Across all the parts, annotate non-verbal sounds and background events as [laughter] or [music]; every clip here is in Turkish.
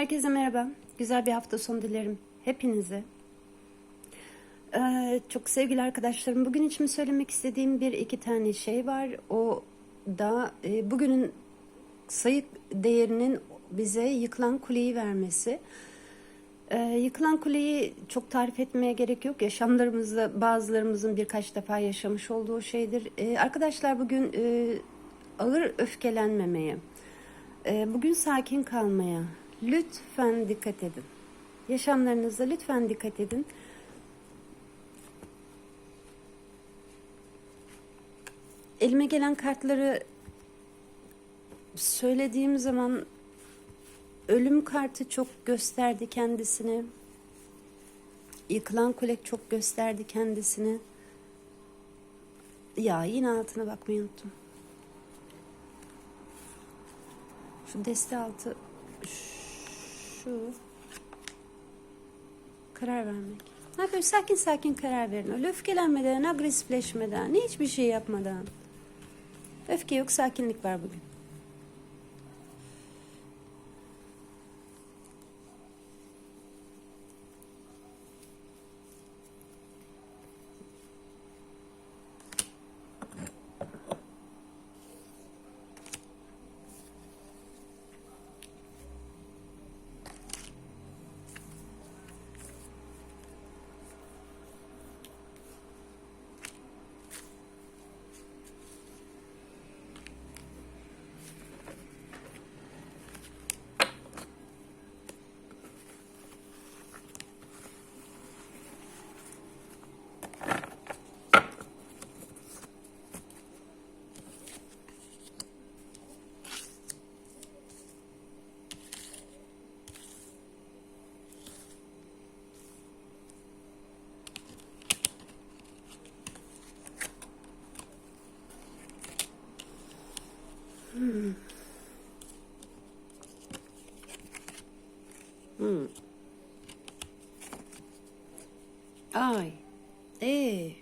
Herkese merhaba. Güzel bir hafta sonu dilerim hepinize. Ee, çok sevgili arkadaşlarım. Bugün için söylemek istediğim bir iki tane şey var. O da e, bugünün sayı değerinin bize yıkılan kuleyi vermesi. Ee, yıkılan kuleyi çok tarif etmeye gerek yok. Yaşamlarımızda bazılarımızın birkaç defa yaşamış olduğu şeydir. Ee, arkadaşlar bugün e, ağır öfkelenmemeye, e, bugün sakin kalmaya lütfen dikkat edin. Yaşamlarınızda lütfen dikkat edin. Elime gelen kartları söylediğim zaman ölüm kartı çok gösterdi kendisini. Yıkılan kulek çok gösterdi kendisini. Ya yine altına bakmayı unuttum. Şu deste altı şu karar vermek. Ne böyle sakin sakin karar verin. Öyle öfkelenmeden, agresifleşmeden, hiçbir şey yapmadan. Öfke yok, sakinlik var bugün. Hmm. Ay. Ee.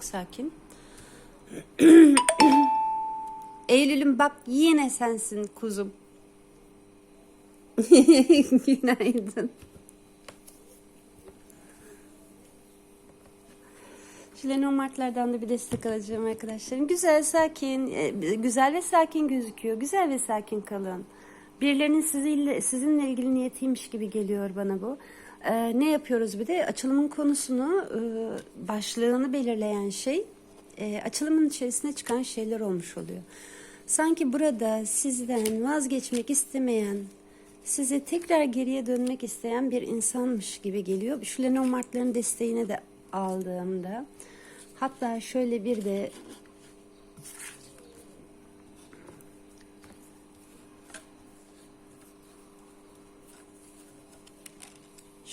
Yok sakin. [clears throat] Eylül'üm bak yine sensin kuzum. [laughs] Günaydın. Şu Lenormand'lardan da bir destek alacağım arkadaşlarım. Güzel, sakin, e, güzel ve sakin gözüküyor. Güzel ve sakin kalın. Birilerinin sizinle, sizinle ilgili niyetiymiş gibi geliyor bana bu. Ee, ne yapıyoruz bir de? Açılımın konusunu, e, başlığını belirleyen şey, e, açılımın içerisine çıkan şeyler olmuş oluyor. Sanki burada sizden vazgeçmek istemeyen, size tekrar geriye dönmek isteyen bir insanmış gibi geliyor. Şu Lenormand'ların desteğini de aldığımda hatta şöyle bir de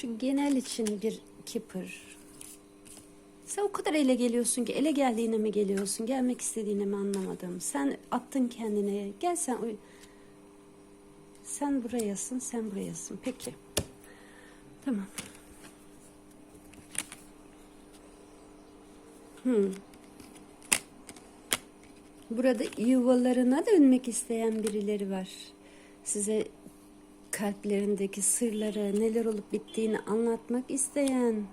şu genel için bir kipper sen o kadar ele geliyorsun ki ele geldiğine mi geliyorsun gelmek istediğine mi anlamadım. Sen attın kendine gel sen sen burayasın sen burayasın. Peki. Tamam. Hmm. Burada yuvalarına dönmek isteyen birileri var. Size kalplerindeki sırları, neler olup bittiğini anlatmak isteyen.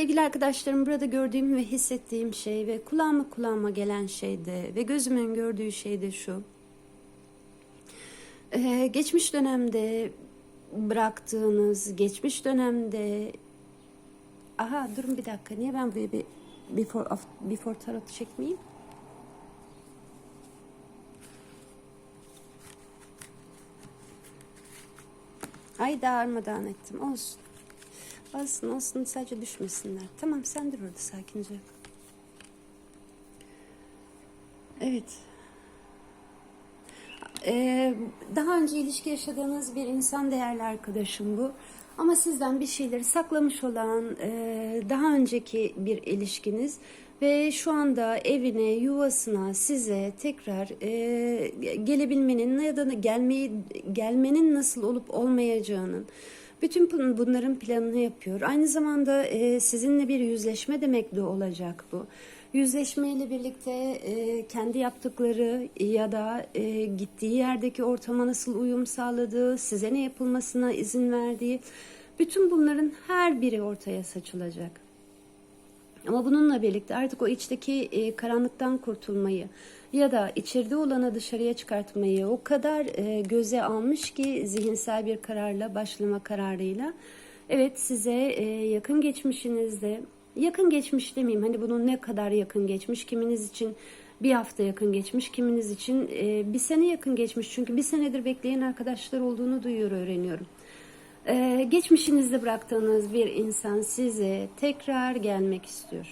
Sevgili arkadaşlarım burada gördüğüm ve hissettiğim şey ve kulağıma kulağıma gelen şey de ve gözümün gördüğü şey de şu. Ee, geçmiş dönemde bıraktığınız, geçmiş dönemde Aha durun bir dakika. Niye ben buraya bir before, before tarot çekmeyeyim? Ay darmadağın ettim. Olsun. Olsun olsun sadece düşmesinler. Tamam sen dur orada sakince. Evet. Ee, daha önce ilişki yaşadığınız bir insan değerli arkadaşım bu. Ama sizden bir şeyleri saklamış olan e, daha önceki bir ilişkiniz ve şu anda evine, yuvasına, size tekrar e, gelebilmenin ya da gelmeyi gelmenin nasıl olup olmayacağının bütün bun- bunların planını yapıyor. Aynı zamanda e, sizinle bir yüzleşme demek de olacak bu. Yüzleşmeyle birlikte e, kendi yaptıkları ya da e, gittiği yerdeki ortama nasıl uyum sağladığı, size ne yapılmasına izin verdiği, bütün bunların her biri ortaya saçılacak. Ama bununla birlikte artık o içteki e, karanlıktan kurtulmayı ya da içeride olanı dışarıya çıkartmayı o kadar e, göze almış ki zihinsel bir kararla, başlama kararıyla. Evet size e, yakın geçmişinizde, yakın geçmiş demeyeyim hani bunun ne kadar yakın geçmiş, kiminiz için bir hafta yakın geçmiş, kiminiz için e, bir sene yakın geçmiş. Çünkü bir senedir bekleyen arkadaşlar olduğunu duyuyor, öğreniyorum. Ee, geçmişinizde bıraktığınız bir insan size tekrar gelmek istiyor.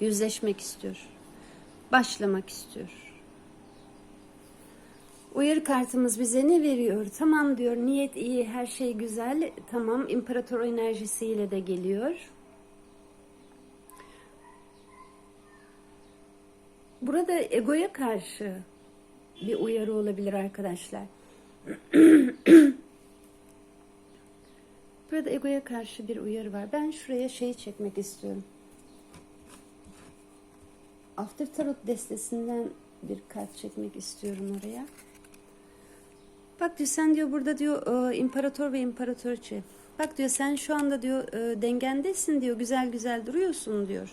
Yüzleşmek istiyor. Başlamak istiyor. Uyarı kartımız bize ne veriyor? Tamam diyor, niyet iyi, her şey güzel. Tamam, imparator enerjisiyle de geliyor. Burada egoya karşı bir uyarı olabilir arkadaşlar. [clears throat] Burada egoya karşı bir uyarı var. Ben şuraya şeyi çekmek istiyorum. After Tarot destesinden bir kart çekmek istiyorum oraya. Bak diyor sen diyor burada diyor e, imparator ve imparatoriçe. Bak diyor sen şu anda diyor e, dengendesin diyor. Güzel güzel duruyorsun diyor.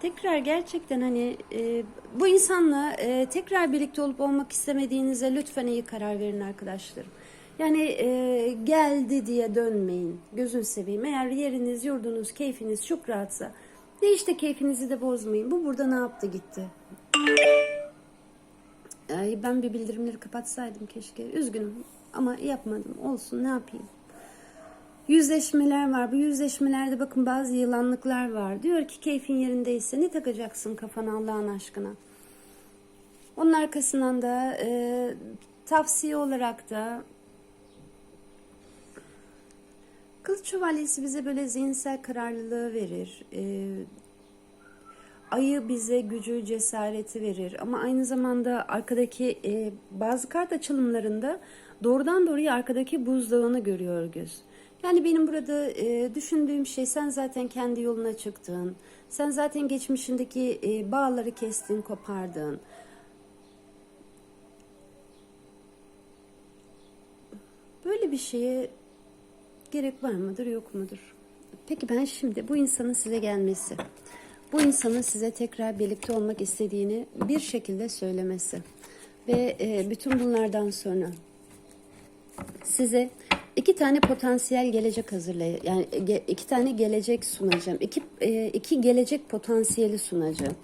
Tekrar gerçekten hani e, bu insanla e, tekrar birlikte olup olmak istemediğinize lütfen iyi karar verin arkadaşlarım. Yani e, geldi diye dönmeyin. Gözün seveyim. Eğer yeriniz, yurdunuz, keyfiniz çok rahatsa ne işte keyfinizi de bozmayın. Bu burada ne yaptı gitti. Ay, ben bir bildirimleri kapatsaydım keşke. Üzgünüm ama yapmadım. Olsun ne yapayım. Yüzleşmeler var. Bu yüzleşmelerde bakın bazı yılanlıklar var. Diyor ki keyfin yerindeyse ne takacaksın kafana Allah'ın aşkına. Onun arkasından da e, tavsiye olarak da Kılıç şövalyesi bize böyle zihinsel kararlılığı verir. E, ayı bize gücü, cesareti verir. Ama aynı zamanda arkadaki e, bazı kart açılımlarında doğrudan doğruya arkadaki buzdağını görüyor göz. Yani benim burada e, düşündüğüm şey sen zaten kendi yoluna çıktın. Sen zaten geçmişindeki e, bağları kestin, kopardın. Böyle bir şeye gerek var mıdır, yok mudur? Peki ben şimdi bu insanın size gelmesi, bu insanın size tekrar birlikte olmak istediğini bir şekilde söylemesi ve e, bütün bunlardan sonra size iki tane potansiyel gelecek hazırlay yani iki tane gelecek sunacağım. İki, e, iki gelecek potansiyeli sunacağım.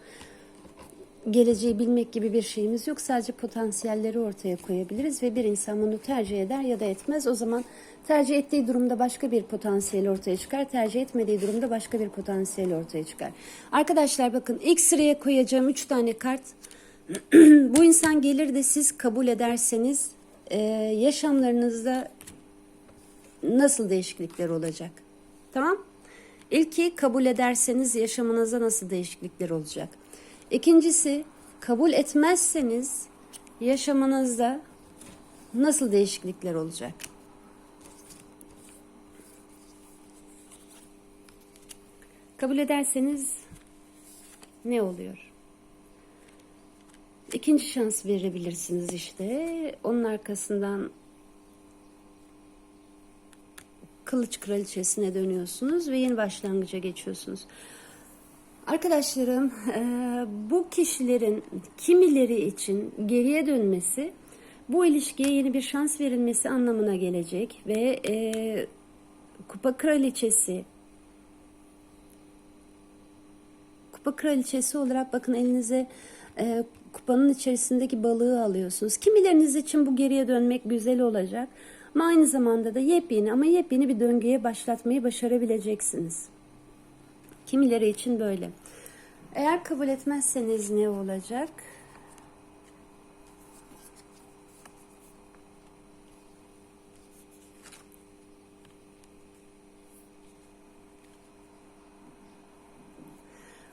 Geleceği bilmek gibi bir şeyimiz yok. Sadece potansiyelleri ortaya koyabiliriz ve bir insan bunu tercih eder ya da etmez. O zaman tercih ettiği durumda başka bir potansiyel ortaya çıkar. Tercih etmediği durumda başka bir potansiyel ortaya çıkar. Arkadaşlar bakın ilk sıraya koyacağım üç tane kart. [clears throat] Bu insan gelir de siz kabul ederseniz e, yaşamlarınızda nasıl değişiklikler olacak? Tamam? İlki kabul ederseniz yaşamınızda nasıl değişiklikler olacak? İkincisi kabul etmezseniz yaşamınızda nasıl değişiklikler olacak? Kabul ederseniz ne oluyor? İkinci şans verebilirsiniz işte. Onun arkasından kılıç kraliçesine dönüyorsunuz ve yeni başlangıca geçiyorsunuz. Arkadaşlarım, e, bu kişilerin kimileri için geriye dönmesi, bu ilişkiye yeni bir şans verilmesi anlamına gelecek ve e, kupa kraliçesi, kupa kraliçesi olarak bakın elinize e, kupanın içerisindeki balığı alıyorsunuz. Kimileriniz için bu geriye dönmek güzel olacak. Ama aynı zamanda da yepyeni ama yepyeni bir döngüye başlatmayı başarabileceksiniz. Kimileri için böyle. Eğer kabul etmezseniz ne olacak?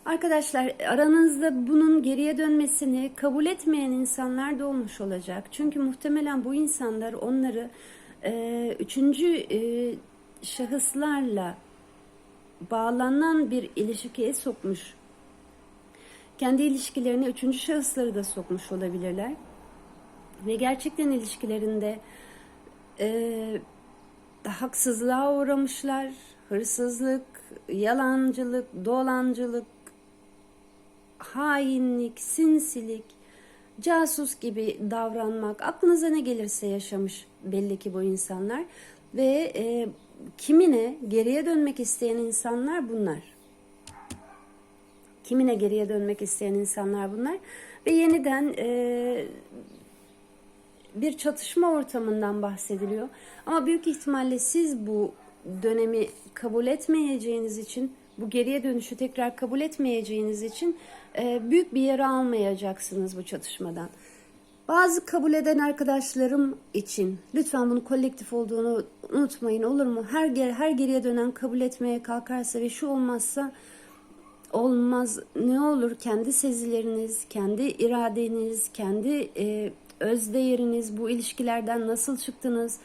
Arkadaşlar aranızda bunun geriye dönmesini kabul etmeyen insanlar da olmuş olacak. Çünkü muhtemelen bu insanlar onları e, üçüncü e, şahıslarla bağlanan bir ilişkiye sokmuş. Kendi ilişkilerine üçüncü şahısları da sokmuş olabilirler. Ve gerçekten ilişkilerinde e, haksızlığa uğramışlar. Hırsızlık, yalancılık, dolancılık, hainlik, sinsilik, casus gibi davranmak, aklınıza ne gelirse yaşamış belli ki bu insanlar. Ve e, kimine geriye dönmek isteyen insanlar bunlar. Kimine geriye dönmek isteyen insanlar bunlar. Ve yeniden e, bir çatışma ortamından bahsediliyor. Ama büyük ihtimalle siz bu dönemi kabul etmeyeceğiniz için, bu geriye dönüşü tekrar kabul etmeyeceğiniz için e, büyük bir yere almayacaksınız bu çatışmadan. Bazı kabul eden arkadaşlarım için lütfen bunu kolektif olduğunu unutmayın olur mu? Her ger her geriye dönen kabul etmeye kalkarsa ve şu olmazsa olmaz ne olur kendi sezileriniz, kendi iradeniz, kendi e, öz değeriniz, bu ilişkilerden nasıl çıktınız?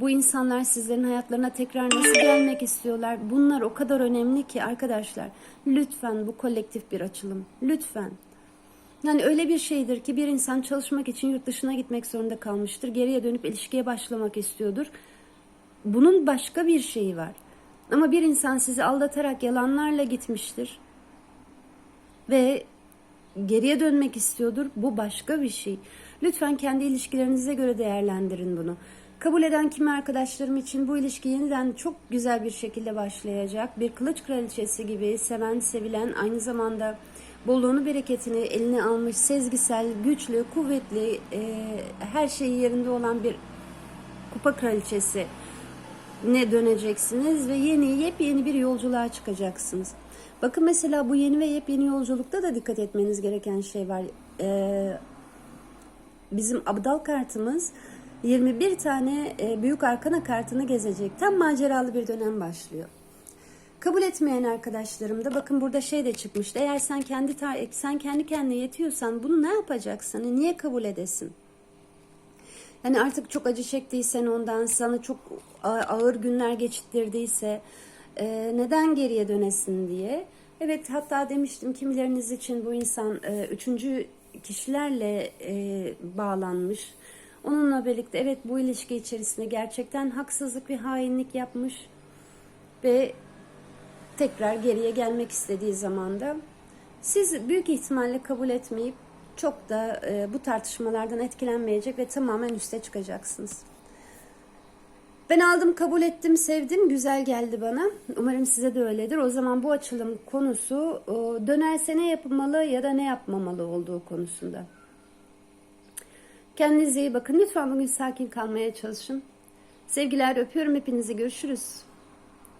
Bu insanlar sizlerin hayatlarına tekrar nasıl gelmek istiyorlar? Bunlar o kadar önemli ki arkadaşlar. Lütfen bu kolektif bir açılım. Lütfen. Yani öyle bir şeydir ki bir insan çalışmak için yurt dışına gitmek zorunda kalmıştır. Geriye dönüp ilişkiye başlamak istiyordur. Bunun başka bir şeyi var. Ama bir insan sizi aldatarak yalanlarla gitmiştir. Ve geriye dönmek istiyordur. Bu başka bir şey. Lütfen kendi ilişkilerinize göre değerlendirin bunu. Kabul eden kimi arkadaşlarım için bu ilişki yeniden çok güzel bir şekilde başlayacak. Bir kılıç kraliçesi gibi seven, sevilen, aynı zamanda bolluğunu, bereketini eline almış, sezgisel, güçlü, kuvvetli, e, her şeyi yerinde olan bir kupa kraliçesi ne döneceksiniz ve yeni, yepyeni bir yolculuğa çıkacaksınız. Bakın mesela bu yeni ve yepyeni yolculukta da dikkat etmeniz gereken şey var. Ee, bizim abdal kartımız 21 tane e, büyük arkana kartını gezecek. Tam maceralı bir dönem başlıyor. Kabul etmeyen arkadaşlarım da bakın burada şey de çıkmıştı. Eğer sen kendi sen kendi kendine yetiyorsan bunu ne yapacaksın? Hani niye kabul edesin? Yani artık çok acı çektiysen ondan sana çok ağır günler geçittirdiyse e, neden geriye dönesin diye. Evet hatta demiştim kimileriniz için bu insan e, üçüncü kişilerle e, bağlanmış. Onunla birlikte evet bu ilişki içerisinde gerçekten haksızlık ve hainlik yapmış ve tekrar geriye gelmek istediği zaman da siz büyük ihtimalle kabul etmeyip çok da e, bu tartışmalardan etkilenmeyecek ve tamamen üste çıkacaksınız. Ben aldım, kabul ettim, sevdim, güzel geldi bana. Umarım size de öyledir. O zaman bu açılım konusu dönerse ne yapılmalı ya da ne yapmamalı olduğu konusunda. Kendinize iyi bakın. Lütfen bugün sakin kalmaya çalışın. Sevgiler öpüyorum hepinizi. Görüşürüz.